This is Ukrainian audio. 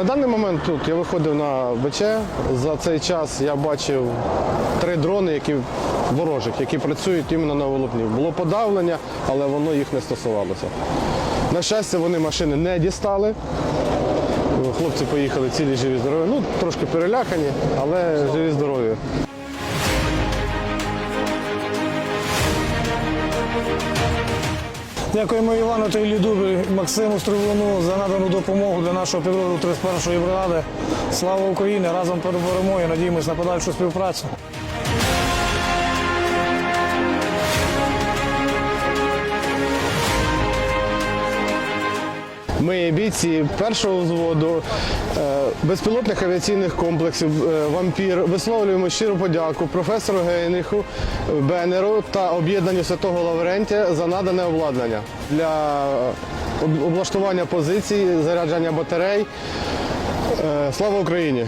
На даний момент тут я виходив на БЧ. За цей час я бачив три дрони, які ворожих, які працюють іменно на Волопні. Було подавлення, але воно їх не стосувалося. На щастя, вони машини не дістали. Хлопці поїхали цілі живі здорові. Ну, трошки перелякані, але живі здорові. Дякуємо Івану Тейлідубі, Максиму Стрибуну за надану допомогу для нашого підрозділу 31-ї бригади. Слава Україні! Разом переборемо і надіємось на подальшу співпрацю. Ми бійці першого взводу е, безпілотних авіаційних комплексів е, Вампір. Висловлюємо щиру подяку професору Гейнриху Бенеру та об'єднанню Святого Лаврентія за надане обладнання для облаштування позицій, заряджання батарей. Е, Слава Україні!